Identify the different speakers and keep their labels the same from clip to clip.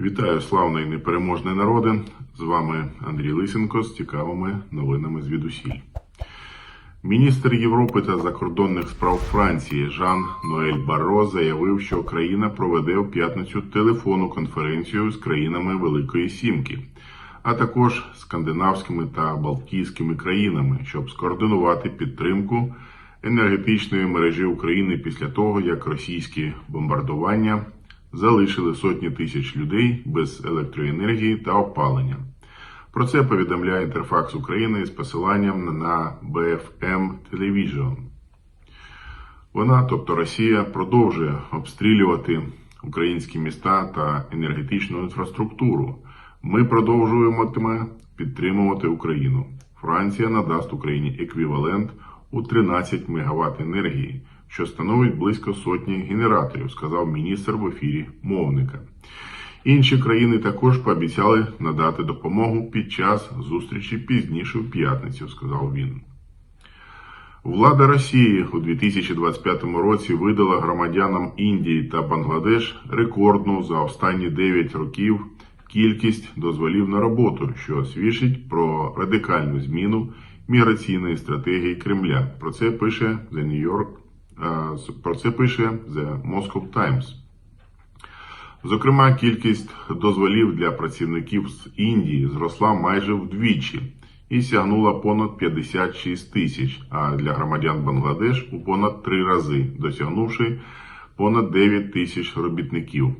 Speaker 1: Вітаю славний непереможний народи! З вами Андрій Лисенко з цікавими новинами звідусіль. Міністр Європи та закордонних справ Франції Жан Ноель Барро заявив, що країна проведе в п'ятницю телефонну конференцію з країнами Великої Сімки, а також скандинавськими та балтійськими країнами, щоб скоординувати підтримку енергетичної мережі України після того, як російські бомбардування залишили сотні тисяч людей без електроенергії та опалення. Про це повідомляє Інтерфакс України з посиланням на BFM Television. Вона, тобто Росія, продовжує обстрілювати українські міста та енергетичну інфраструктуру. Ми продовжуємо підтримувати Україну. Франція надасть Україні еквівалент у 13 МВт енергії, що становить близько сотні генераторів, сказав міністр в ефірі мовника. Інші країни також пообіцяли надати допомогу під час зустрічі пізніше в п'ятницю, сказав він. Влада Росії у 2025 році видала громадянам Індії та Бангладеш рекордну за останні 9 років кількість дозволів на роботу, що свідчить про радикальну зміну міграційної стратегії Кремля. Про це пише The New York, про це пише The Moscow Times. Зокрема, кількість дозволів для працівників з Індії зросла майже вдвічі і сягнула понад 56 тисяч, а для громадян Бангладеш у понад три рази, досягнувши понад 9 тисяч робітників.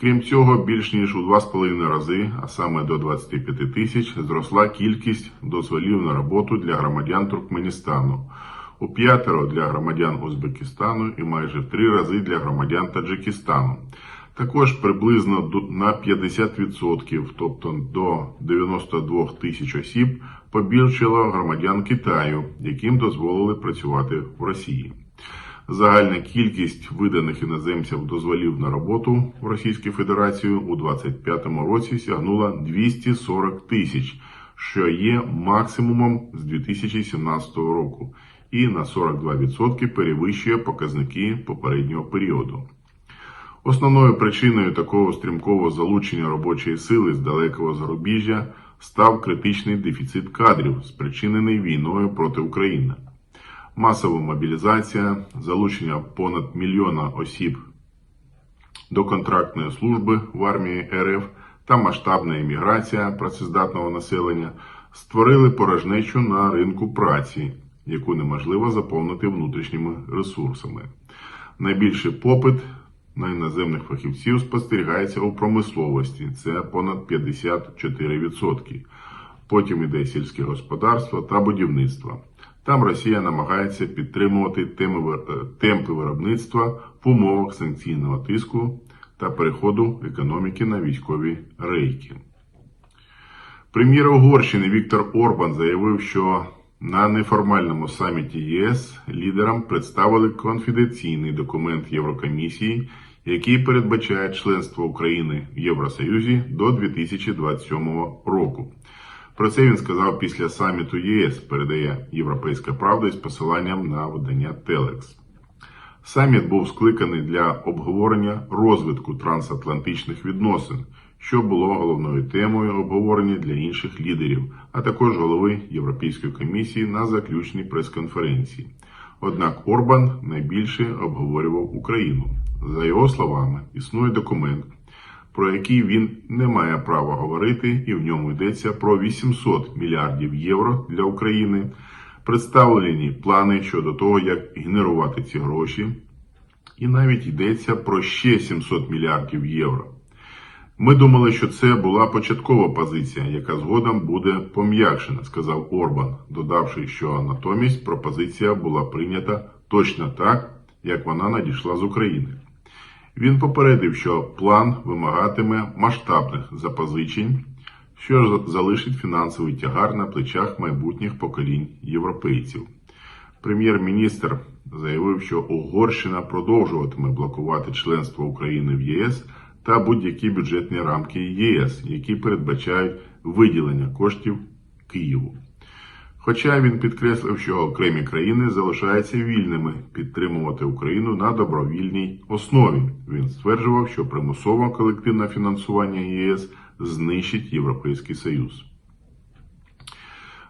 Speaker 1: Крім цього, більш ніж у 2,5 рази, а саме до 25 тисяч, зросла кількість дозволів на роботу для громадян Туркменістану, у п'ятеро для громадян Узбекистану і майже в три рази для громадян Таджикистану. Також приблизно на 50%, тобто до 92 тисяч осіб, побільшало громадян Китаю, яким дозволили працювати в Росії. Загальна кількість виданих іноземцям дозволів на роботу в Російській Федерації у 2025 році сягнула 240 тисяч, що є максимумом з 2017 року, і на 42% перевищує показники попереднього періоду. Основною причиною такого стрімкого залучення робочої сили з далекого зарубіжжя став критичний дефіцит кадрів, спричинений війною проти України. Масова мобілізація, залучення понад мільйона осіб до контрактної служби в армії РФ та масштабна еміграція працездатного населення створили порожнечу на ринку праці, яку неможливо заповнити внутрішніми ресурсами. Найбільший попит на іноземних фахівців спостерігається у промисловості, це понад 54%. Потім іде сільське господарство та будівництво. Там Росія намагається підтримувати е, темпи виробництва в умовах санкційного тиску та переходу економіки на військові рейки. Прем'єр Угорщини Віктор Орбан заявив, що на неформальному саміті ЄС лідерам представили конфіденційний документ Єврокомісії, який передбачає членство України в Євросоюзі до 2027 року. Про це він сказав після саміту ЄС, передає Європейська Правда із посиланням на видання Телекс. Саміт був скликаний для обговорення розвитку трансатлантичних відносин, що було головною темою обговорення для інших лідерів, а також голови Європейської комісії на заключній прес-конференції. Однак Орбан найбільше обговорював Україну. За його словами, існує документ, про який він не має права говорити, і в ньому йдеться про 800 мільярдів євро для України. Представлені плани щодо того, як генерувати ці гроші, і навіть йдеться про ще 700 мільярдів євро. Ми думали, що це була початкова позиція, яка згодом буде пом'якшена, сказав Орбан, додавши, що натомість пропозиція була прийнята точно так, як вона надійшла з України. Він попередив, що план вимагатиме масштабних запозичень, що залишить фінансовий тягар на плечах майбутніх поколінь європейців. Прем'єр-міністр заявив, що Угорщина продовжуватиме блокувати членство України в ЄС та будь-які бюджетні рамки ЄС, які передбачають виділення коштів Києву. Хоча він підкреслив, що окремі країни залишаються вільними підтримувати Україну на добровільній основі. Він стверджував, що примусове колективне фінансування ЄС знищить Європейський Союз.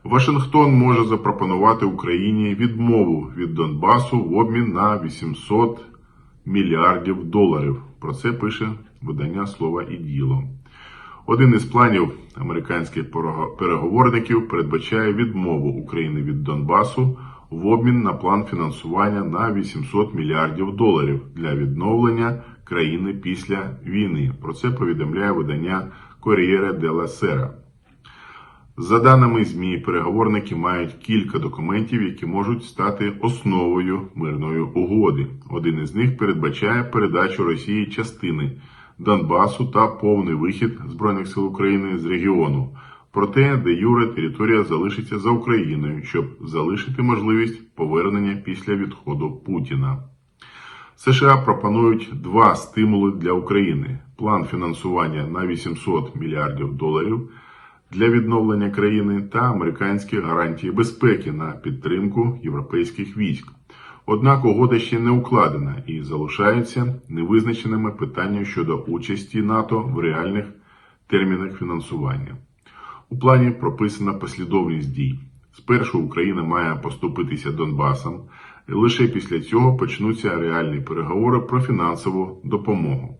Speaker 1: Вашингтон може запропонувати Україні відмову від Донбасу в обмін на 800 мільярдів доларів. Про це пише видання Слова і діло. Один із планів американських переговорників передбачає відмову України від Донбасу в обмін на план фінансування на 800 мільярдів доларів для відновлення країни після війни. Про це повідомляє видання Corriere della Sera. За даними ЗМІ, переговорники мають кілька документів, які можуть стати основою мирної угоди. Один із них передбачає передачу Росії частини Донбасу та повний вихід Збройних сил України з регіону. Проте, де юре територія залишиться за Україною, щоб залишити можливість повернення після відходу Путіна. США пропонують два стимули для України: план фінансування на 800 мільярдів доларів для відновлення країни та американські гарантії безпеки на підтримку європейських військ. Однак угода ще не укладена і залишаються невизначеними питання щодо участі НАТО в реальних термінах фінансування. У плані прописана послідовність дій. Спершу Україна має поступитися Донбасом, і лише після цього почнуться реальні переговори про фінансову допомогу.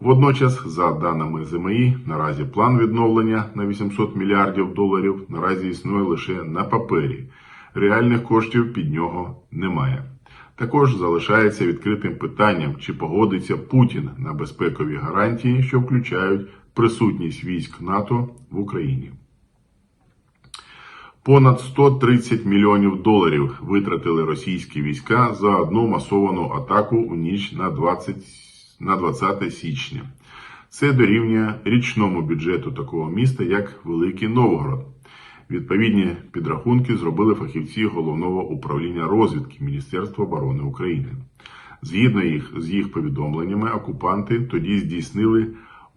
Speaker 1: Водночас, за даними ЗМІ, наразі план відновлення на 800 мільярдів доларів наразі існує лише на папері. Реальних коштів під нього немає. Також залишається відкритим питанням, чи погодиться Путін на безпекові гарантії, що включають присутність військ НАТО в Україні. Понад 130 мільйонів доларів витратили російські війська за одну масовану атаку у ніч на 20, на 20 січня. Це дорівнює річному бюджету такого міста, як Великий Новгород. Відповідні підрахунки зробили фахівці головного управління розвідки Міністерства оборони України. Згідно їх з їх повідомленнями, окупанти тоді здійснили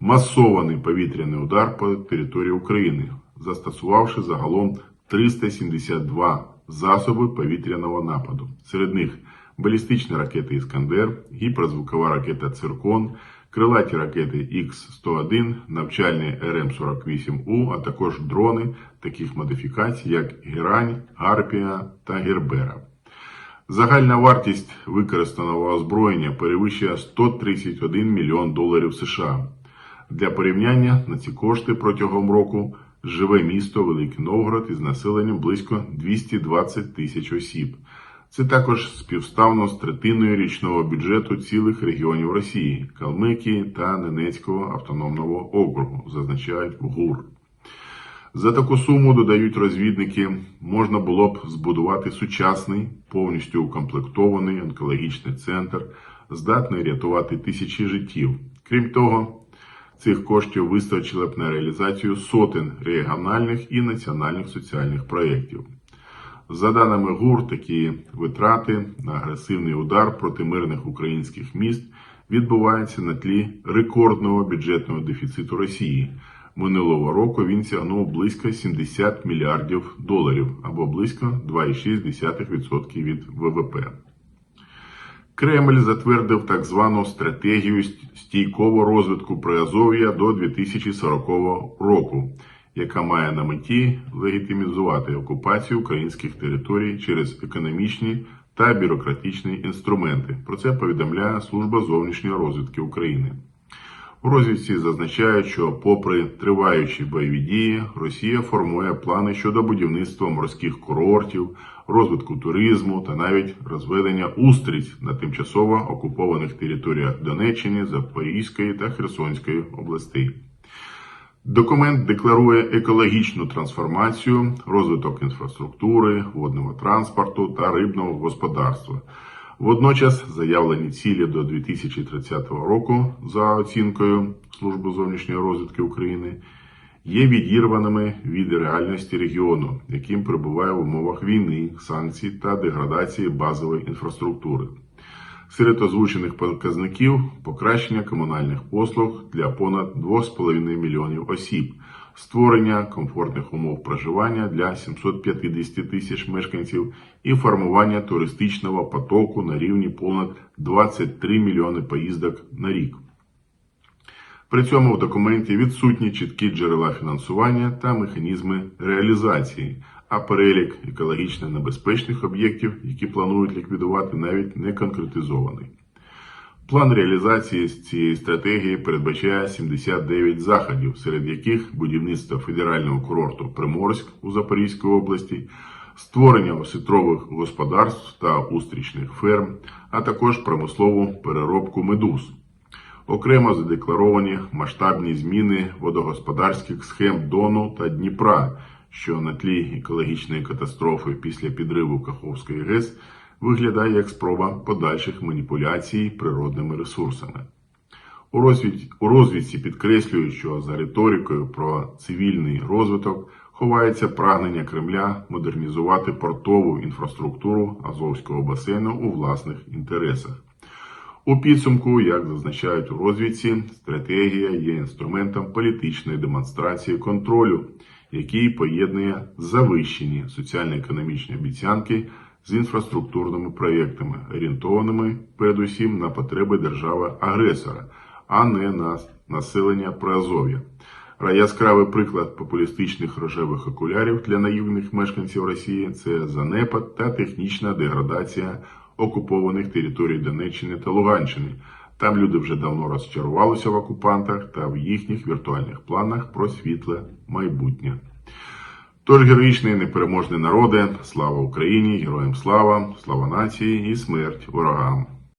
Speaker 1: масований повітряний удар по території України, застосувавши загалом 372 засоби повітряного нападу. Серед них балістичні ракети Іскандер, гіперзвукова ракета Циркон, крилаті ракети Х-101, навчальні РМ-48У, а також дрони таких модифікацій, як Герань, Гарпія та Гербера. Загальна вартість використаного озброєння перевищує 131 мільйон доларів США. Для порівняння на ці кошти протягом року живе місто Великий Новгород із населенням близько 220 тисяч осіб. Це також співставно з третиною річного бюджету цілих регіонів Росії Калмикії та Ненецького автономного округу, зазначають в ГУР. За таку суму, додають розвідники, можна було б збудувати сучасний, повністю укомплектований онкологічний центр, здатний рятувати тисячі життів. Крім того, цих коштів вистачило б на реалізацію сотень регіональних і національних соціальних проєктів. За даними ГУР, такі витрати на агресивний удар проти мирних українських міст відбуваються на тлі рекордного бюджетного дефіциту Росії. Минулого року він сягнув близько 70 мільярдів доларів або близько 2,6% від ВВП. Кремль затвердив так звану стратегію стійкового розвитку Приазов'я до 2040 року, яка має на меті легітимізувати окупацію українських територій через економічні та бюрократичні інструменти. Про це повідомляє Служба зовнішньої розвідки України. У розвідці зазначають, що, попри триваючі бойові дії, Росія формує плани щодо будівництва морських курортів, розвитку туризму та навіть розведення устриць на тимчасово окупованих територіях Донеччини, Запорізької та Херсонської областей. Документ декларує екологічну трансформацію, розвиток інфраструктури, водного транспорту та рибного господарства. Водночас заявлені цілі до 2030 року, за оцінкою Служби зовнішньої розвідки України, є відірваними від реальності регіону, яким перебуває в умовах війни, санкцій та деградації базової інфраструктури. Серед озвучених показників покращення комунальних послуг для понад 2,5 мільйонів осіб, створення комфортних умов проживання для 750 тисяч мешканців і формування туристичного потоку на рівні понад 23 мільйони поїздок на рік. При цьому в документі відсутні чіткі джерела фінансування та механізми реалізації, а перелік екологічно небезпечних об'єктів, які планують ліквідувати, навіть не конкретизований. План реалізації цієї стратегії передбачає 79 заходів, серед яких будівництво федерального курорту Приморськ у Запорізькій області, створення осетрових господарств та устрічних ферм, а також промислову переробку медуз. Окремо задекларовані масштабні зміни водогосподарських схем Дону та Дніпра, що на тлі екологічної катастрофи після підриву Каховської ГЕС виглядає як спроба подальших маніпуляцій природними ресурсами. У розвідці, у розвідці підкреслюють, що за риторикою про цивільний розвиток ховається прагнення Кремля модернізувати портову інфраструктуру Азовського басейну у власних інтересах. У підсумку, як зазначають у розвідці, стратегія є інструментом політичної демонстрації контролю, який поєднує завищені соціально-економічні обіцянки з інфраструктурними проєктами, орієнтованими передусім на потреби держави-агресора, а не на населення Приазов'я. Яскравий приклад популістичних рожевих окулярів для наївних мешканців Росії це занепад та технічна деградація окупованих територій Донеччини та Луганщини. Там люди вже давно розчарувалися в окупантах та в їхніх віртуальних планах про світле майбутнє. Тож героїчний непереможний народи, слава Україні, героям слава, слава нації і смерть ворогам.